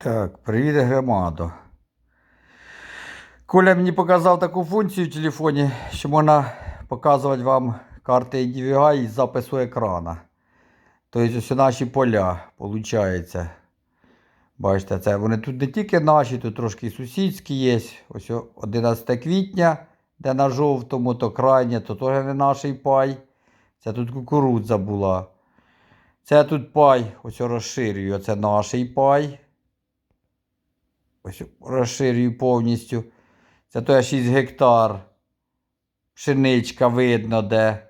Так, привіт, громадо. Коля мені показав таку функцію в телефоні, що можна показувати вам карти DVI із запису екрана. Тобто ось наші поля, виходить. Бачите, це вони тут не тільки наші, тут трошки сусідські є. Ось 11 квітня, де на жовтому, то крайнє, то теж не наш пай. Це тут кукурудза була. Це тут пай, ось розширюю, це наш пай. Ось розширюю повністю. Це то 6 гектар. Пшеничка видно де.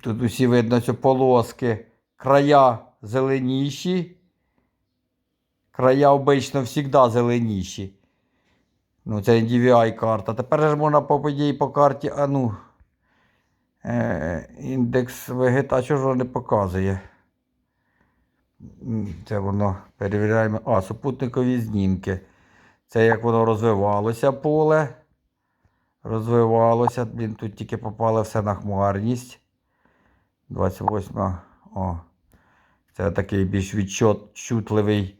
Тут усі видно ці полоски. Края зеленіші. Края обично завжди зеленіші. Ну, це DVI карта. Тепер ж можна по події по карті. А ну. Е, індекс вегетації. Що ж воно не показує? Це воно перевіряємо. А, супутникові знімки. Це як воно розвивалося поле. Розвивалося. Блін, тут тільки попало все на хмарність. 28. О. Це такий більш відчутливий.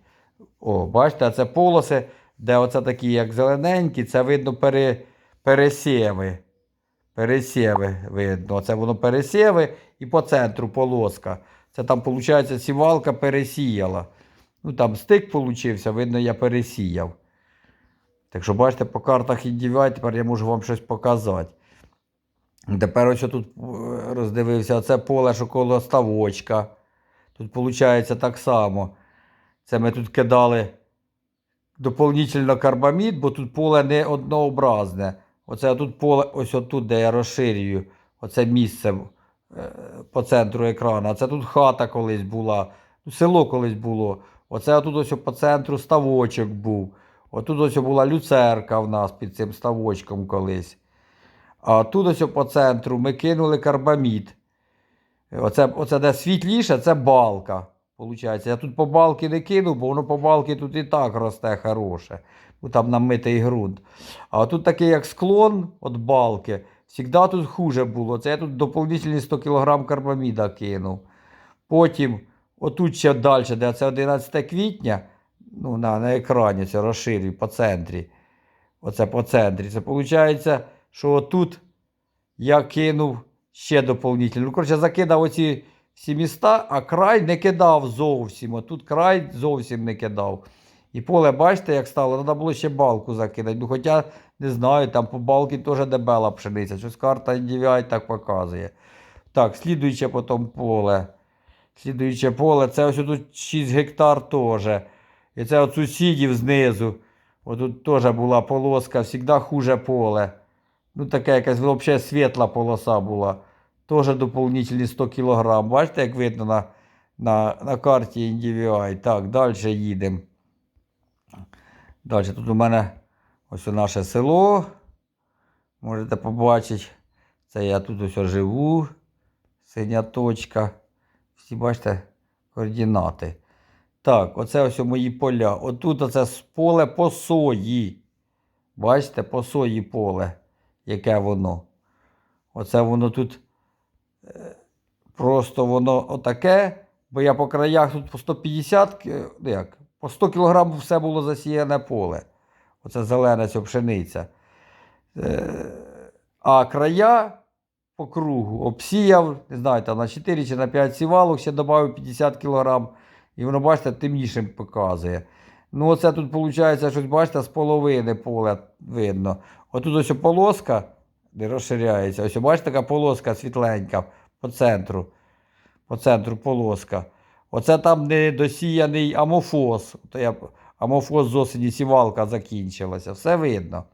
О, бачите, це полоси, де оце такі, як зелененькі, це видно пере, пересєви. Пересєви видно. Це воно пересєви і по центру полоска. Це там, виходить, сівалка пересіяла. Ну там стик получився, видно, я пересіяв. Так що, бачите, по картах індивідуаль, тепер я можу вам щось показати. Тепер ось я тут е, роздивився, це поле, що коло ставочка. Тут виходить так само. Це ми тут кидали доповнительно карбамід, бо тут поле не однообразне. Оце тут поле, ось отут, де я розширюю. Оце місце по центру екрану. А це тут хата колись була, село колись було. Оце тут ось по центру ставочок був. Отут ось була люцерка в нас під цим ставочком колись. А тут ось по центру ми кинули карбамід. Оце, оце де світліше, це балка. Получається. Я тут по балки не кину, бо воно по балки тут і так росте хороше. Ну, там намитий ґрунт. А тут такий як склон від балки, завжди тут хуже було. Це я тут доповнительні 100 кг карбаміда кинув. Потім, отут ще далі, де це 11 квітня, ну, на, на екрані це розширюю по центрі. Оце по центрі. Це виходить, що отут я кинув ще доповнительно. Ну, коротше, закидав оці всі міста, а край не кидав зовсім. Отут край зовсім не кидав. І поле, бачите, як стало, треба було ще балку закидати. Ну, хоча, не знаю, там по балки теж дебела пшениця. Щось карта DVI так показує. Так, слідуюче потім поле. Слідуюче поле, це ось тут 6 гектар теж. І це от сусідів знизу. Отут теж була полоска, завжди хуже поле. Ну, таке якась взагалі світла полоса була. Теж доповнительні 100 кг. Бачите, як видно на, на, на карті NDVI. Так, далі їдемо. Далі тут у мене ось наше село. Можете побачити. Це я тут ось живу. Синя точка. Всі бачите координати. Так, оце ось мої поля. Отут оце поле по сої. Бачите, по сої поле, яке воно. Оце воно тут е, просто воно отаке, бо я по краях тут по 150, ну як, по 100 кг все було засіяне поле. Оце зелена ця пшениця. Е, А края по кругу обсіяв, не знаю, там на 4 чи на 5 сівалок, ще додав 50 кг. І воно, бачите, темнішим показує. Ну, оце тут виходить, щось, бачите, з половини поля видно. Отут ось полоска, де розширяється. Ось, бачите, така полоска світленька по центру. По центру полоска. Оце там не досіяний амофос. То я, амофос з осені сівалка закінчилася. Все видно.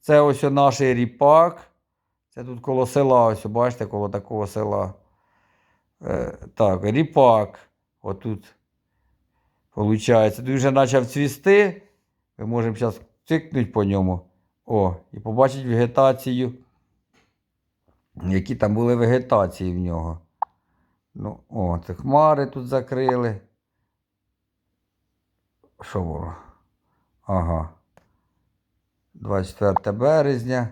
Це ось наш ріпак. Це тут коло села, ось, бачите, коло такого села. Е, так, ріпак. Отут. Получається. Тут вже почав цвісти. Ми можемо зараз цикнути по ньому. О, і побачити вегетацію. Які там були вегетації в нього. Ну, о, це хмари тут закрили. Що було? Ага. 24 березня.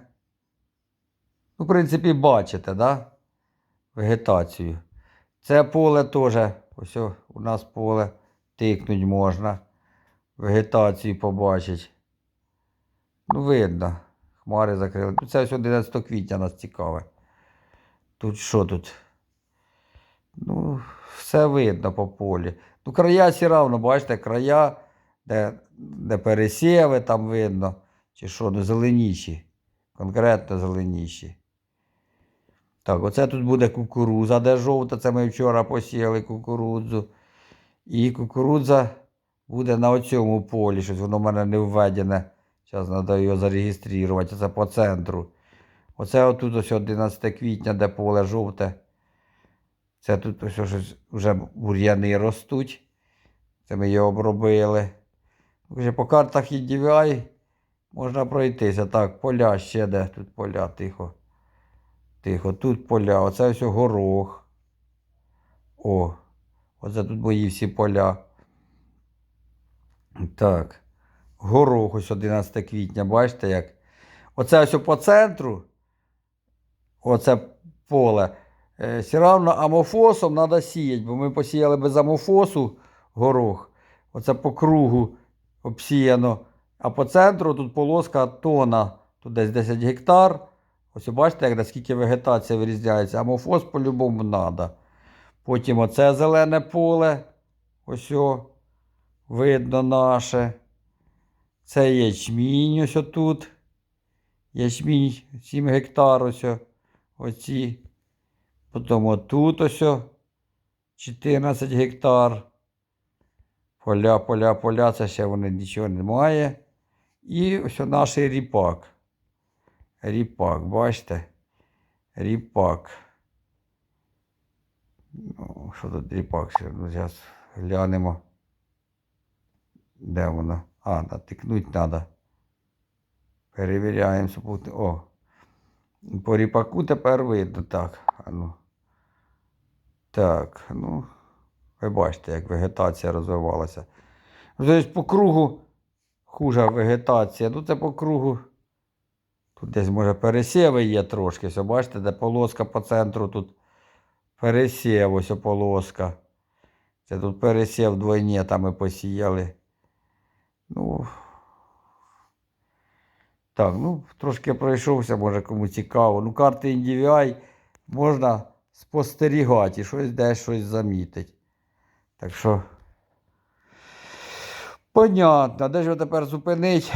Ну, в принципі, бачите, да? Вегетацію. Це поле теж. Ось у нас поле тикнуть можна. Вегетацію побачить. Ну, видно. Хмари закрили. Це ось 11 квітня нас цікаве. Тут що тут? Ну, все видно по полі. Ну, края все равно, бачите, края, де, де пересіви, там видно. Чи що, ну зеленіші. Конкретно зеленіші. Так, оце тут буде кукуруза, де жовта, це ми вчора посіяли кукурудзу. І кукурудза буде на оцьому полі, щось воно в мене не введене. Зараз треба його зареєструвати. Це по центру. Оце отут ось 11 квітня, де поле жовте. Це тут ось щось вже бур'яни ростуть. Це ми його обробили. Вже по картах EDVI можна пройтися. Так, поля ще де тут поля, тихо. Тихо, тут поля, оце ось горох. О, оце тут мої всі поля. Так. Горох ось 11 квітня, бачите як? Оце ось по центру. Оце поле. Е, все равно амофосом треба сіяти, бо ми посіяли без амофосу горох. Оце по кругу обсіяно. А по центру тут полоска тона. Тут десь 10 гектар. Ось бачите, як наскільки вегетація вирізняється. Амофос по-любому треба. Потім оце зелене поле. Ось о, видно наше. Це ячмінь ось тут. Ячмінь 7 гектар ось. Оці. Потім отут ось 14 гектар. Поля, поля, поля, це ще вони нічого немає. І ось наш ріпак. Ріпак, бачите? Ріпак. Ну, що тут ріпак? Ну, зараз глянемо. Де воно? А, натикнуть треба. Перевіряємо. О. По ріпаку тепер видно. Так. А ну. Так, ну. Ви бачите, як вегетація розвивалася. Тобто по кругу хужа вегетація. Ну це по кругу. Тут десь, може, пересіви є трошки. Ось, бачите, де полоска по центру тут пересів, ось полоска. Це тут пересів двойні, там ми посіяли. Ну. Так, ну, трошки пройшовся, може кому цікаво. Ну, карти NDVI можна спостерігати щось десь щось замітить. Так що. Понятно, де ж його тепер зупинить?